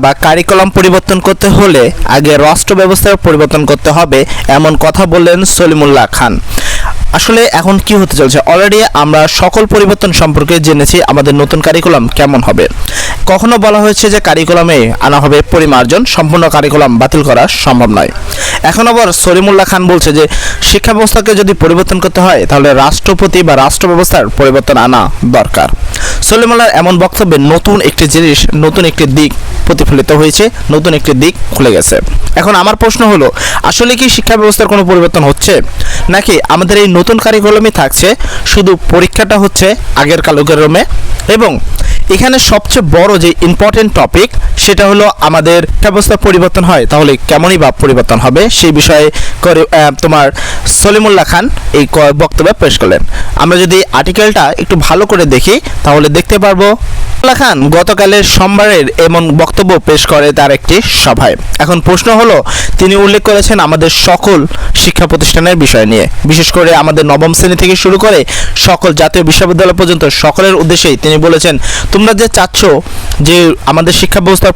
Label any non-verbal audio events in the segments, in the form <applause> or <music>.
বা কারিকুলাম পরিবর্তন করতে হলে আগে রাষ্ট্র ব্যবস্থার পরিবর্তন করতে হবে, এমন কথা বললেন সলিমুল্লাহ খান। আসলে এখন কি হতে চলছে? অলরেডি আমরা সকল পরিবর্তন সম্পর্কে জেনেছি, আমাদের নতুন কারিকুলাম কেমন হবে। কখনো বলা হয়েছে যে কারিকুলামে আনা হবে পরিমার্জন, সম্পূর্ণ কারিকুলাম বাতিল করা সম্ভব নয়। এখন আবার সলিমুল্লাহ খান বলছে যে, শিক্ষা ব্যবস্থাকে যদি পরিবর্তন করতে হয়, তাহলে রাষ্ট্রপতি বা রাষ্ট্র ব্যবস্থার পরিবর্তন আনা দরকার। সলিমুল্লাহর এমন বক্তব্যে নতুন একটি জিনিস, নতুন একটি দিক প্রতিফলিত হয়েছে, নতুন একটি দিক খুলে গেছে। এখন আমার প্রশ্ন হলো, আসলে কি শিক্ষা ব্যবস্থার কোনো পরিবর্তন হচ্ছে? নাকি আমাদের এই নতুন কারিকুলামই থাকছে, শুধু পরীক্ষাটা হচ্ছে আগের কারিকুলামে এবং এখানে সবচেয়ে বড় যে ইম্পর্টেন্ট টপিক সেটা হলো আমাদের ব্যবস্থা পরিবর্তন হয়। তাহলে কেমনই বা পরিবর্তন হবে সেই বিষয়ে করে তোমার সলিমুল্লাহ খান এই বক্তব্য পেশ করলেন। আমরা যদি আর্টিকেলটা একটু ভালো করে দেখি, তাহলে দেখতে পারব সলিমুল্লাহ খান গতকালের সোমবারের এমন বক্তব্য পেশ করে তার একটি সভায়। এখন প্রশ্ন হলো, তিনি উল্লেখ করেছেন আমাদের সকল শিক্ষা প্রতিষ্ঠানের বিষয় নিয়ে। বিশেষ করে আমাদের নবম শ্রেণি থেকে শুরু করে সকল জাতীয় বিশ্ববিদ্যালয় পর্যন্ত সকলের উদ্দেশ্যেই তিনি বলেছেন, তোমরা যে চাচ্ছ যে আমাদের শিক্ষা ব্যবস্থার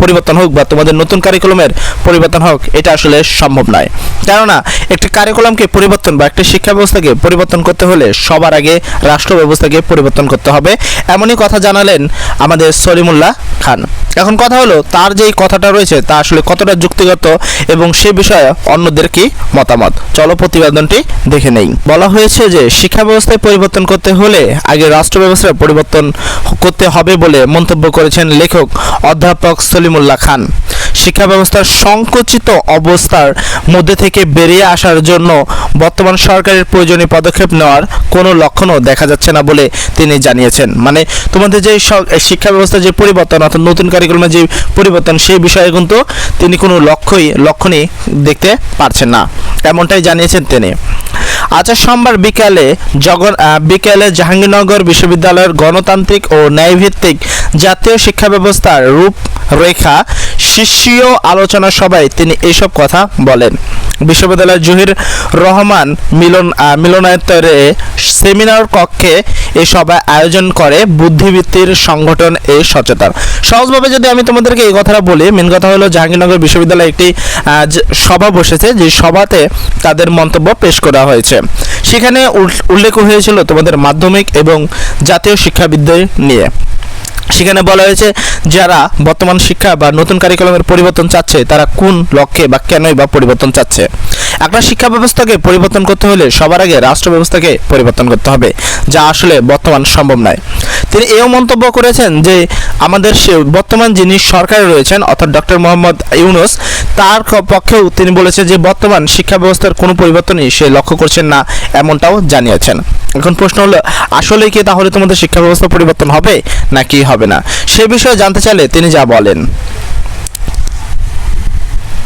পরিবর্তন হোক বা তোমাদের নতুন কারিকুলামের পরিবর্তন হোক, এটা আসলে সম্ভব নয়। কেননা, একটি কারিকুলামকে পরিবর্তন বা একটি শিক্ষা ব্যবস্থাকে পরিবর্তন করতে হলে সবার আগে রাষ্ট্র ব্যবস্থাকে পরিবর্তন করতে হবে। এমনই কথা জানালেন আমাদের সলিমুল্লাহ খান। এখন কথা হলো, তার যেই কথাটা রয়েছে, তা আসলে কতটা যুক্তিগত এবং সে বিষয়ে অন্যদের কি মতামত? চলো প্রতিবেদনটি দেখে নেই। বলা হয়েছে যে, শিক্ষা ব্যবস্থায় পরিবর্তন করতে হলে আগে রাষ্ট্র ব্যবস্থায় পরিবর্তন করতে হবে বলে মন্তব্য করেছেন লেখক অধ্যাপক সলিমুল্লাহ খান। শিক্ষা ব্যবস্থার সংকুচিত অবস্থার মধ্যে থেকে বেরিয়ে আসার জন্য বর্তমান সরকারের প্রয়োজনীয় পদক্ষেপ নেওয়ার কোনো লক্ষণও দেখা যাচ্ছে না বলে তিনি জানিয়েছেন। মানে তোমাদের যে শিক্ষা ব্যবস্থার যে পরিবর্তন, অর্থাৎ নতুন কারিকুলামের যে পরিবর্তন, সেই বিষয়ে কিন্তু তিনি কোনো লক্ষ্যই, লক্ষণই দেখতে পারছেন না। এমনটাই জানিয়েছেন তিনি। আচ্ছা সোমবার বিকালে জগন বিকেলে জাহাঙ্গীরনগর বিশ্ববিদ্যালয়ের গণতান্ত্রিক ও ন্যায়ভিত্তিক জাতীয় শিক্ষা ব্যবস্থার রূপরেখা শীর্ষীয় আলোচনা সভায় তিনি এইসব কথা বলেন। বিশ্ববিদ্যালয়ের জহির রহমান মিলন আহ, মিলনায়তনে সেমিনার কক্ষে এই সভা আয়োজন করে বুদ্ধিবৃত্তির সংগঠন এই সচেতন। সহজভাবে যদি আমি তোমাদেরকে এই কথাটা বলি মেন কথা হলো জাহাঙ্গীরনগর বিশ্ববিদ্যালয়ে একটি সভা বসেছে যে সভাতে তাদের মন্তব্য পেশ করা হয়েছে। সেখানে উল- উল্লেখ হয়েছিল তোমাদের মাধ্যমিক এবং জাতীয় শিক্ষাবিদদের নিয়ে। সেখানে বলা হয়েছে যারা বর্তমান শিক্ষা বা নতুন কারিকুলামের পরিবর্তন চাচ্ছে, তারা কোন লক্ষ্যে বা কেনই বা পরিবর্তন চাচ্ছে? একটা শিক্ষা ব্যবস্থাকে পরিবর্তন করতে হলে সবার আগে রাষ্ট্র ব্যবস্থাকে পরিবর্তন করতে হবে, যা আসলে বর্তমান সম্ভব নয়। তিনি এও মন্তব্য করেছেন যে, আমাদের বর্তমান যিনি সরকারে রয়েছেন, অর্থাৎ ডক্টর মোহাম্মদ ইউনুস তার পক্ষেও তিনি বলেছেন যে বর্তমান শিক্ষা ব্যবস্থার কোনো পরিবর্তনই সে লক্ষ্য করছেন না, এমনটাও জানিয়েছেন। এখন প্রশ্ন হলো আসলে কি তাহলে তোমাদের শিক্ষা ব্যবস্থা পরিবর্তন হবে, নাকি হবে না? সে বিষয়ে জানতে চাইলে তিনি যা বলেন।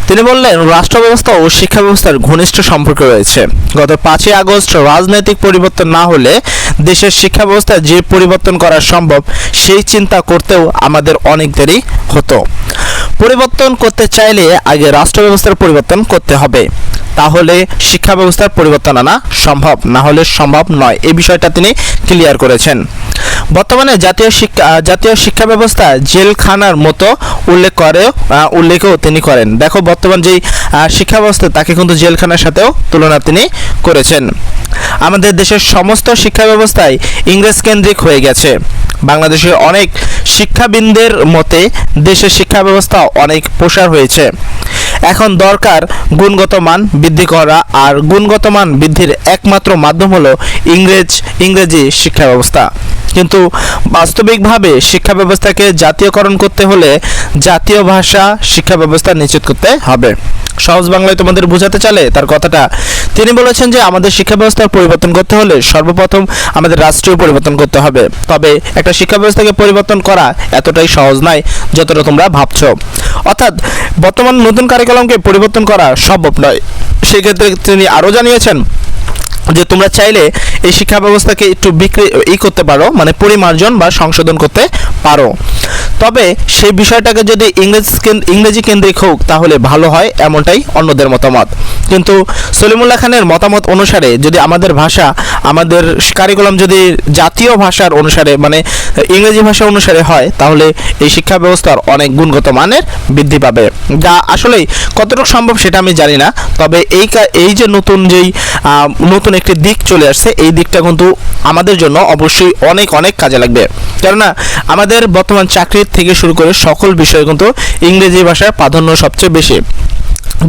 তিনি বললেন রাষ্ট্র ব্যবস্থা ও শিক্ষা ব্যবস্থার ঘনিষ্ঠ সম্পর্ক রয়েছে। গত পাঁচই আগস্ট রাজনৈতিক পরিবর্তন না হলে দেশের শিক্ষা ব্যবস্থায় যে পরিবর্তন করা সম্ভব, সেই চিন্তা করতেও আমাদের অনেক দেরি হতো। পরিবর্তন করতে চাইলে আগে রাষ্ট্র ব্যবস্থার পরিবর্তন করতে হবে। তাহলে শিক্ষা ব্যবস্থার পরিবর্তন আনা সম্ভব, না হলে সম্ভব নয়। এই বিষয়টা তিনি ক্লিয়ার করেছেন। বর্তমানে জাতীয় শিক্ষা জাতীয় শিক্ষা ব্যবস্থা জেলখানার মতো উল্লেখ করে উল্লেখও তিনি করেন। দেখো, বর্তমান যেই শিক্ষা ব্যবস্থা তাকে কিন্তু জেলখানার সাথেও তুলনা তিনি করেছেন। আমাদের দেশের সমস্ত শিক্ষা ব্যবস্থাই ইংরেজ কেন্দ্রিক হয়ে গেছে। বাংলাদেশের অনেক শিক্ষাবিদদের মতে দেশের শিক্ষা ব্যবস্থা অনেক প্রসার হয়েছে। এখন দরকার গুণগত মান বৃদ্ধি করা, আর গুণগত মান বৃদ্ধির একমাত্র মাধ্যম হলো ইংরেজ, ইংরেজি শিক্ষা ব্যবস্থা কিন্তু বাস্তবিকভাবে শিক্ষা ব্যবস্থাকে জাতীয়করণ করতে হলে জাতীয় ভাষা শিক্ষা ব্যবস্থা নিশ্চিত করতে হবে। সহজ বাংলায় তোমাদের বোঝাতে চালে তার কথাটা তিনি বলেছেন যে আমাদের শিক্ষা ব্যবস্থার পরিবর্তন করতে হলে সর্বপ্রথম আমাদের রাষ্ট্রীয় পরিবর্তন করতে হবে। তবে একটা শিক্ষা ব্যবস্থাকে পরিবর্তন করা এতটাই সহজ নয় যতটা তোমরা ভাবছ। অর্থাৎ বর্তমান নতুন কারিকুলামকে পরিবর্তন করা সম্ভব নয়। সেক্ষেত্রে তিনি আরও জানিয়েছেন যে তোমরা চাইলে এই শিক্ষা ব্যবস্থাকে একটু বিক্রি, ই করতে পারো মানে পরিমার্জন বা সংশোধন করতে পারো। তবে সেই বিষয়টাকে যদি ইংরেজি ইংরেজি কেন্দ্রিক হোক, তাহলে ভালো হয় এমনটাই অন্যদের মতামত। কিন্তু সলিমুল্লাহ খানের মতামত অনুসারে যদি আমাদের ভাষা, আমাদের কারিকুলাম যদি জাতীয় ভাষার অনুসারে মানে ইংরেজি ভাষা অনুসারে হয়, তাহলে এই শিক্ষা ব্যবস্থার অনেক গুণগত মানের বৃদ্ধি পাবে। যা আসলেই কতটুকু সম্ভব সেটা আমি জানি না, তবে এই এই যে নতুন যেই নতুন একটি দিক চলে আসছে, এই দিকটা কিন্তু আমাদের জন্য অবশ্যই অনেক অনেক কাজে লাগবে। কেননা আমাদের বর্তমান চাকরির থেকে শুরু করে সকল বিষয়ে কিন্তু ইংরেজি ভাষার প্রাধান্য সবচেয়ে বেশি।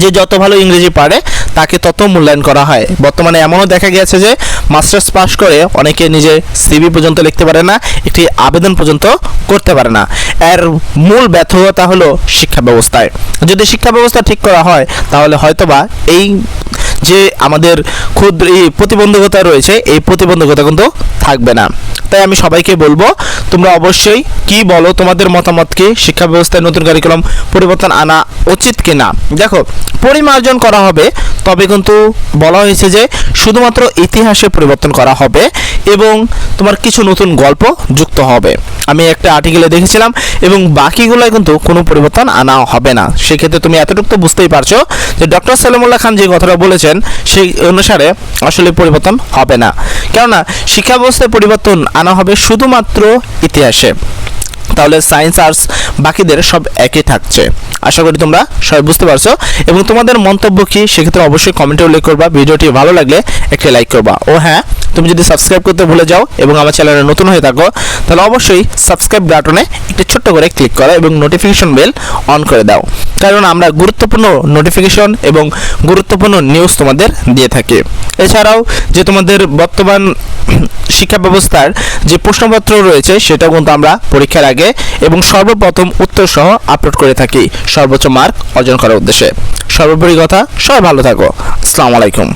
যে যত ভালো ইংরেজি পারে, তাকে তত মূল্যায়ন করা হয়। বর্তমানে এমনও দেখা গেছে যে, মাস্টার্স পাশ করে অনেকে নিজের সিভি পর্যন্ত লিখতে পারে না, একটি আবেদন পর্যন্ত করতে পারে না। এর মূল ব্যর্থতা হলো শিক্ষা ব্যবস্থায়। যদি শিক্ষা ব্যবস্থা ঠিক করা হয়, তাহলে হয়তোবা এই যে আমাদের ক্ষুদ্র এই প্রতিবন্ধকতা রয়েছে, এই প্রতিবন্ধকতা কিন্তু থাকবে না। তাই আমি সবাইকে বলব তোমরা অবশ্যই কি বলো? তোমাদের মতামতকে, শিক্ষা ব্যবস্থায় নতুন কারিকুলাম পরিবর্তন আনা উচিত কিনা? দেখো, পরিমার্জন করা হবে, তবে কিন্তু বলা হয়েছে যে শুধুমাত্র ইতিহাসে পরিবর্তন করা হবে। এবং তোমার কিছু নতুন গল্প যুক্ত হবে। আমি একটা আর্টিকেলে দেখেছিলাম এবং বাকিগুলোয় কিন্তু কোনো পরিবর্তন আনা হবে না। সেক্ষেত্রে তুমি এতটুকু তো বুঝতেই পারছ যে ডক্টর সালামুল্লাহ খান যে কথাটা বলেছেন, সেই অনুসারে আসলে পরিবর্তন হবে না। কেননা শিক্ষা ব্যবস্থায় পরিবর্তন আনা হবে শুধুমাত্র ইতিহাসে। তাহলে সায়েন্স আর্টস বাকিদের সব একই থাকছে। আশা করি তোমরা সবাই বুঝতে পারছ। এবং তোমাদের মন্তব্য কি, সেক্ষেত্রে অবশ্যই কমেন্টে উল্লেখ করবা। ভিডিওটি ভালো লাগলে একটি লাইক করবা। ও হ্যাঁ তুমি যদি সাবস্ক্রাইব করতে ভুলে যাও এবং আমার চ্যানেলে নতুন হয়ে থাকো, তাহলে অবশ্যই সাবস্ক্রাইব বাটনে একটি ছোট্ট করে ক্লিক করো এবং নোটিফিকেশন বেল অন করে দাও। কারণ আমরা গুরুত্বপূর্ণ নোটিফিকেশন এবং গুরুত্বপূর্ণ নিউজ তোমাদের দিয়ে থাকি। এছাড়াও যে তোমাদের বর্তমান <clears throat> শিক্ষা ব্যবস্থার যে প্রশ্নপত্র রয়েছে সেটাও কিন্তু আমরা পরীক্ষার আগে এবং সর্বপ্রথম উত্তর সহ আপলোড করে থাকি। সর্বোচ্চ মার্ক অর্জন করার উদ্দেশ্যে। সর্বোপরি কথা, সবাই ভালো থাকো। আসসালামু আলাইকুম।